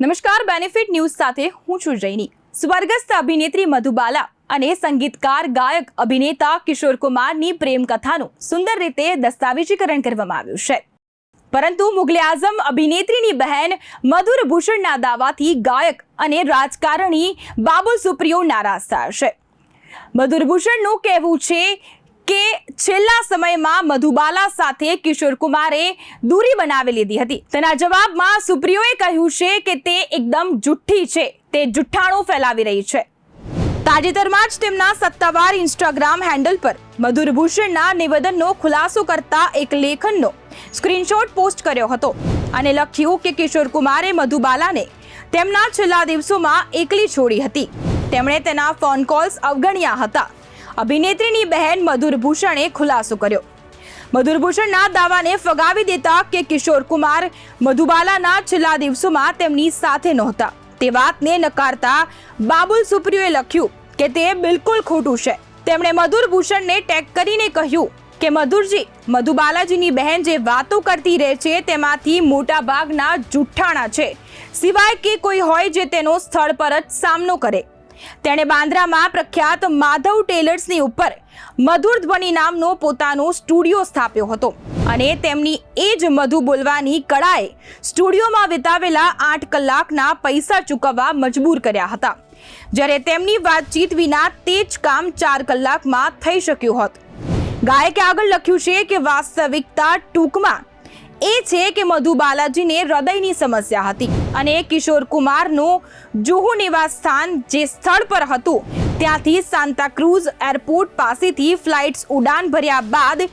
નમસ્કાર benefit news સાથે હું છું જૈની. સ્વર્ગસ્થ અભિનેત્રી મધુબાલા અને સંગીતકાર, ગાયક, અભિનેતા કિશોર કુમારની પ્રેમ કથાનું સુંદર રીતે દસ્તાવેજીકરણ કરવામાં આવ્યું છે. પરંતુ મુગલે આઝમ અભિનેત્રીની બહેન મધુર ભૂષણના દાવાથી ગાયક અને રાજકારણી બાબુલ સુપ્રિયો નારાજ થયા છે. મધુર ભૂષણનું કહેવું છે કે છેલ્લા સમયમાં મધુબાલા સાથે કિશોર કુમારે દૂરી બનાવી લીધી હતી. તેના જવાબમાં સુપ્રિયોએ કહ્યું છે કે તે એકદમ જુઠ્ઠી છે. તે જુઠ્ઠાણું ફેલાવી રહી છે. તાજેતરમાં જ તેમના સત્તાવાર ઇન્સ્ટાગ્રામ હેન્ડલ પર મધુર ભૂષણના નિવેદનનો ખુલાસો કરતા એક લેખનનો સ્ક્રીનશોટ પોસ્ટ કર્યો હતો અને લખ્યું કે કિશોર કુમારે મધુબાલાને તેમના છેલ્લા દિવસોમાં એકલી છોડી હતી. તેમણે તેના ફોન કોલ્સ અવગણ્યા હતા. અભિનેત્રીની બહેન મધુર ભૂષણે ખુલાસો કર્યો. મધુર ભૂષણના દાવાને ફગાવી દેતા કે કિશોર કુમાર મધુબાલાના છેલ્લા દિવસોમાં તેમની સાથે નહોતા. તે વાતને નકારતા બાબુલ સુપ્રિયોએ લખ્યું કે તે બિલકુલ ખોટું છે. તેમણે મધુર ભૂષણને ટેગ કરીને કહ્યું કે મધુરજી, મધુબાલાજીની બહેન જે વાતો કરતી રહે છે તેમાંથી મોટા ભાગના જુઠ્ઠાણા છે. સિવાય કે કોઈ હોય જે તેનો સ્થળ પર જ સામનો કરે. તેણે બાંદ્રામાં પ્રખ્યાત માધવ ટેલર્સની ઉપર મધુર ધ્વનિ નામનો પોતાનો સ્ટુડિયો સ્થાપ્યો હતો. અને તેમની એ જ મધુ બોલવાની કળાએ સ્ટુડિયોમાં વિતાવેલા આઠ કલાકના પૈસા ચૂકવવા મજબૂર કર્યા હતા. જ્યારે તેમની વાતચીત વિના તે જ કામ ચાર કલાકમાં થઈ શક્યું હોત. ગાયકે આગળ લખ્યું છે કે વાસ્તવિકતા ટૂંકમાં એ છે કે મધુ બાલાજીને હૃદયની સમસ્યા હતી અને કિશોર કુમારનું જુહુ નિવાસ સ્થાન જે સ્થળ પર હતું, ત્યાંથી સાન્તાક્રુઝ એરપોર્ટ પાસેથી ફ્લાઇટ્સ ઉડાન ભર્યા બાદ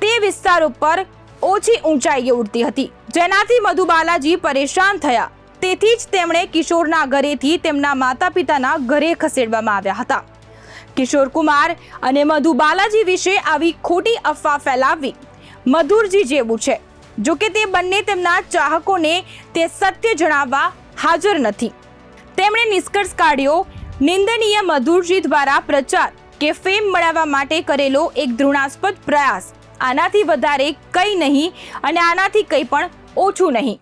તે વિસ્તાર ઉપર ઓછી ઊંચાઈએ ઉડતી હતી. જેનાથી મધુ બાલાજી પરેશાન થયા. તેથી જ તેમણે કિશોરના ઘરેથી તેમના માતા પિતાના ઘરે ખસેડવામાં આવ્યા હતા. કિશોર કુમાર અને મધુ બાલાજી વિશે આવી ખોટી અફવા ફેલાવવી મધુરજી જેવું છે. જો કે તે બંને તેમના ચાહકોને તે સત્ય જણાવવા હાજર નથી. તેમણે નિષ્કર્ષ કાઢ્યો, નિંદનીય મધુરજી દ્વારા પ્રચાર કે ફેમ મેળવવા માટે કરેલો એક ધૃણાસ્પદ પ્રયાસ. આનાથી વધારે કંઈ નહીં અને આનાથી કંઈ પણ ઓછું નહીં.